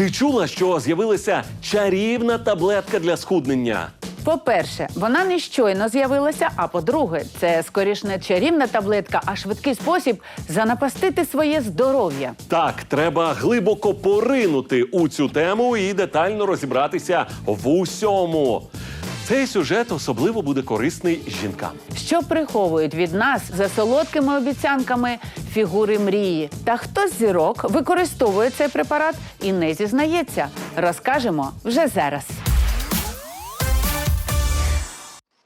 Ти чула, що з'явилася чарівна таблетка для схуднення? По-перше, вона не щойно з'явилася. А по-друге, це скоріш не чарівна таблетка, а швидкий спосіб занапастити своє здоров'я. Так, треба глибоко поринути у цю тему і детально розібратися в усьому. Цей сюжет особливо буде корисний жінкам. Що приховують від нас за солодкими обіцянками фігури мрії? Та хто з зірок використовує цей препарат і не зізнається? Розкажемо вже зараз.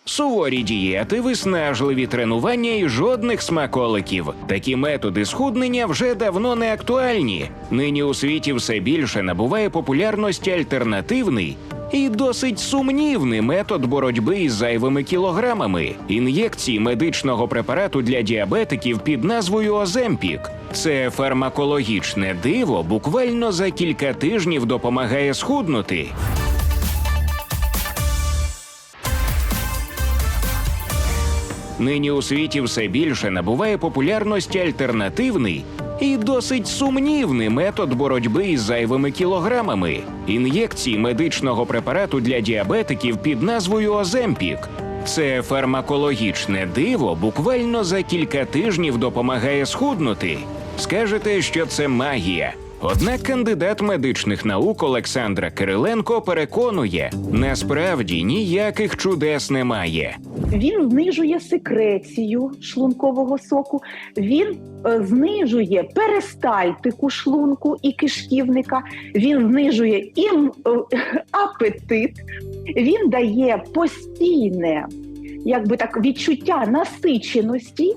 Суворі дієти, виснажливі тренування і жодних смаколиків. Такі методи схуднення вже давно не актуальні. Нині у світі все більше набуває популярності альтернативний і досить сумнівний метод боротьби із зайвими кілограмами ін'єкції медичного препарату для діабетиків під назвою Оземпік. Це фармакологічне диво буквально за кілька тижнів допомагає схуднути. Нині у світі все більше набуває популярності альтернативний і досить сумнівний метод боротьби із зайвими кілограмами ін'єкції медичного препарату для діабетиків під назвою Оземпік. Це фармакологічне диво буквально за кілька тижнів допомагає схуднути. Скажете, що це магія. Однак кандидат медичних наук Олександра Кириленко переконує, насправді ніяких чудес немає. Він знижує секрецію шлункового соку, він е, знижує перистальтику шлунку і кишківника, він знижує ім, е, апетит, він дає постійне якби так відчуття насиченості.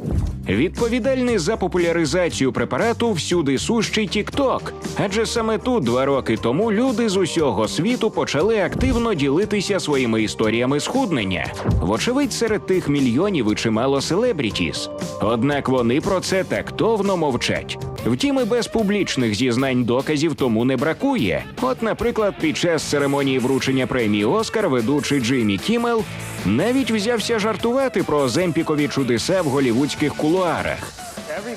Відповідальний за популяризацію препарату всюди сущий TikTok. Адже саме тут два роки тому люди з усього світу почали активно ділитися своїми історіями схуднення. Вочевидь, серед тих мільйонів і чимало селебрітіс. Однак вони про це тактовно мовчать. Втім, і без публічних зізнань доказів тому не бракує. От, наприклад, під час церемонії вручення премії Оскар ведучий Джиммі Кіммел навіть взявся жартувати про земпікові чудеса в голівудських кулуарах.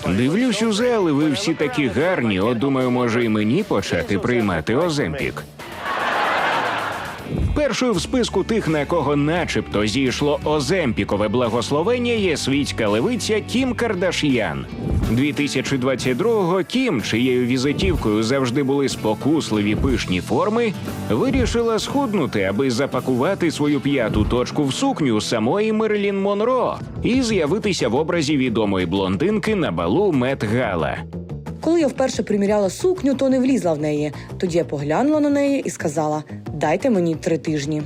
Дивлюсь у зали, ви всі такі гарні. От думаю, може і мені почати приймати Оземпік. Першою в списку тих, на кого начебто зійшло оземпікове благословення, є світська левиця Кім Кардаш'ян. 2022-го Кім, чиєю візитівкою завжди були спокусливі пишні форми, вирішила схуднути, аби запакувати свою п'яту точку в сукню самої Мерлін Монро і з'явитися в образі відомої блондинки на балу Мет Гала. Коли я вперше приміряла сукню, то не влізла в неї. Тоді я поглянула на неї і сказала: дайте мені три тижні.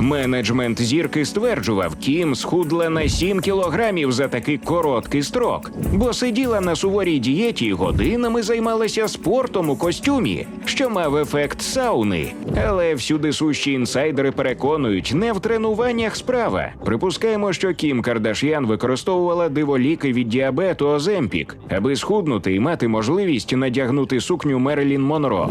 Менеджмент зірки стверджував, Кім схудла на 7 кілограмів за такий короткий строк, бо сиділа на суворій дієті і годинами займалася спортом у костюмі, що мав ефект сауни. Але всюди сущі інсайдери переконують, не в тренуваннях справа. Припускаємо, що Кім Кардаш'ян використовувала диволіки від діабету Оземпік, аби схуднути і мати можливість надягнути сукню Мерлін Монро.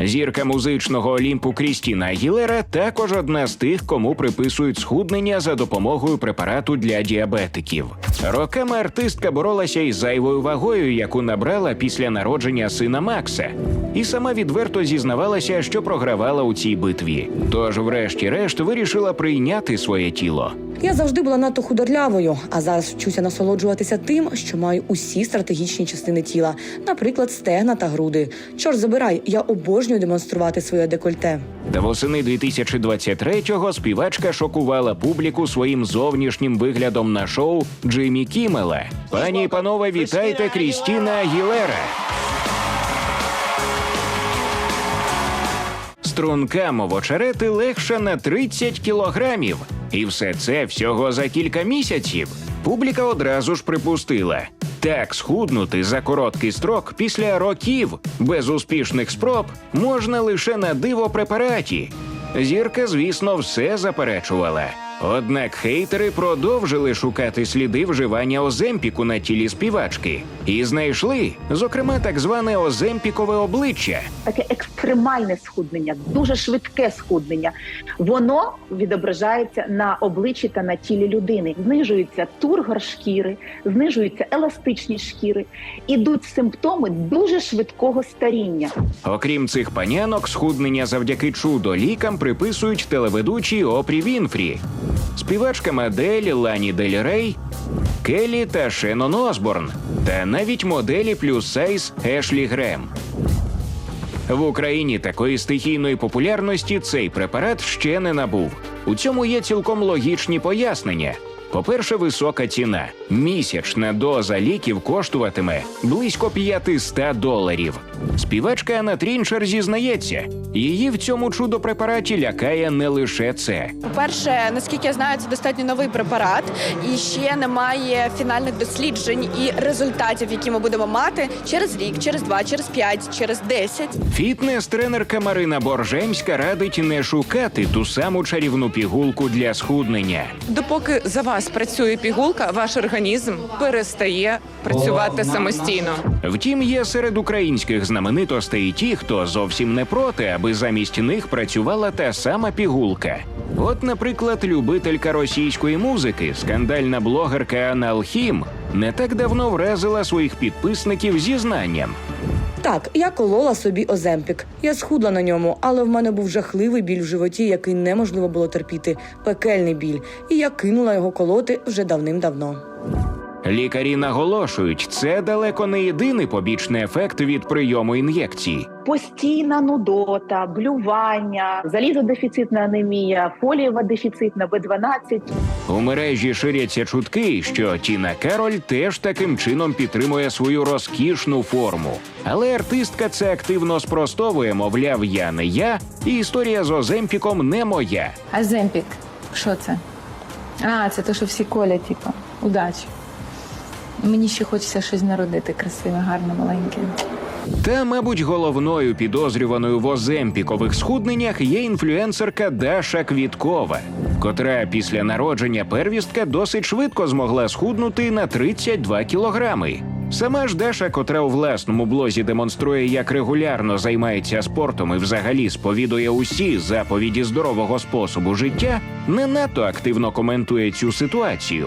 Зірка музичного олімпу Крістіна Агілера також одна з тих, кому приписують схуднення за допомогою препарату для діабетиків. Роками артистка боролася із зайвою вагою, яку набрала після народження сина Макса, і сама відверто зізнавалася, що програвала у цій битві. Тож, врешті-решт, вирішила прийняти своє тіло. Я завжди була надто худорлявою, а зараз вчуся насолоджуватися тим, що маю усі стратегічні частини тіла, наприклад, стегна та груди. Чорт забирай, я обожнюю демонструвати своє декольте. Та восени 2023-го співачка шокувала публіку своїм зовнішнім виглядом на шоу Джиммі Кімела. Пані і панове, вітайте Крістіна Агілера. Струнка мовочерети легша на 30 кілограмів. І все це всього за кілька місяців. Публіка одразу ж припустила. Так схуднути за короткий строк після років безуспішних спроб можна лише на диво препараті. Зірка, звісно, все заперечувала. Однак хейтери продовжили шукати сліди вживання оземпіку на тілі співачки і знайшли, зокрема, так зване оземпікове обличчя. таке екстремальне схуднення, дуже швидке схуднення. Воно відображається на обличчі та на тілі людини. Знижується тургор шкіри, знижується еластичність шкіри, ідуть симптоми дуже швидкого старіння. Окрім цих панянок, схуднення завдяки чудо-лікам приписують телеведучі Опрі Вінфрі, співачкам Адель, Лані Делі Рей, Келі та Шеннон Осборн, та навіть моделі плюс сайз Ешлі Грем. В Україні такої стихійної популярності цей препарат ще не набув. У цьому є цілком логічні пояснення. По-перше, висока ціна. Місячна доза ліків коштуватиме близько 500 доларів. Співачка Анна Трінчер зізнається, її в цьому чудо-препараті лякає не лише це. По-перше, наскільки я знаю, це достатньо новий препарат, і ще немає фінальних досліджень і результатів, які ми будемо мати через рік, через два, через п'ять, через десять. Фітнес-тренерка Марина Боржемська радить не шукати ту саму чарівну пігулку для схуднення. Допоки за вас працює пігулка, ваш організм перестає працювати самостійно. Втім, є серед українських знаменитостей ті, хто зовсім не проти, аби замість них працювала та сама пігулка. От, наприклад, любителька російської музики, скандальна блогерка Анна Алхім, не так давно вразила своїх підписників зізнанням. Так, я колола собі оземпік. Я схудла на ньому, але в мене був жахливий біль в животі, який неможливо було терпіти, пекельний біль. І я кинула його колоти вже давним-давно. Лікарі наголошують, це далеко не єдиний побічний ефект від прийому ін'єкцій. Постійна нудота, блювання, залізодефіцитна анемія, фолієва дефіцитна, Б12. У мережі ширяться чутки, що Тіна Кароль теж таким чином підтримує свою розкішну форму. Але артистка це активно спростовує, мовляв, я не я, і історія з Оземпіком не моя. А земпік, що це? А, це те, що всі колять, типу. Удачі. Мені ще хочеться щось народити красиве, гарне, маленьке. Та, мабуть, головною підозрюваною в оземпікових схудненнях є інфлюенсерка Даша Квіткова, котра після народження первістка досить швидко змогла схуднути на 32 кілограми. Сама ж Даша, котра у власному блозі демонструє, як регулярно займається спортом і взагалі сповідує усі заповіді здорового способу життя, не надто активно коментує цю ситуацію.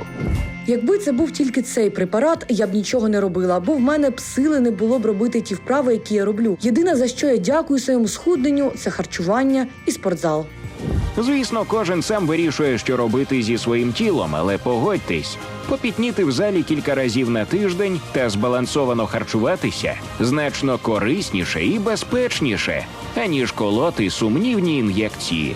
Якби це був тільки цей препарат, я б нічого не робила, бо в мене б сили не було б робити ті вправи, які я роблю. Єдине за що я дякую своєму схудненню, це харчування і спортзал. Звісно, кожен сам вирішує, що робити зі своїм тілом, але погодьтесь, попітніти в залі кілька разів на тиждень та збалансовано харчуватися значно корисніше і безпечніше, аніж колоти сумнівні ін'єкції.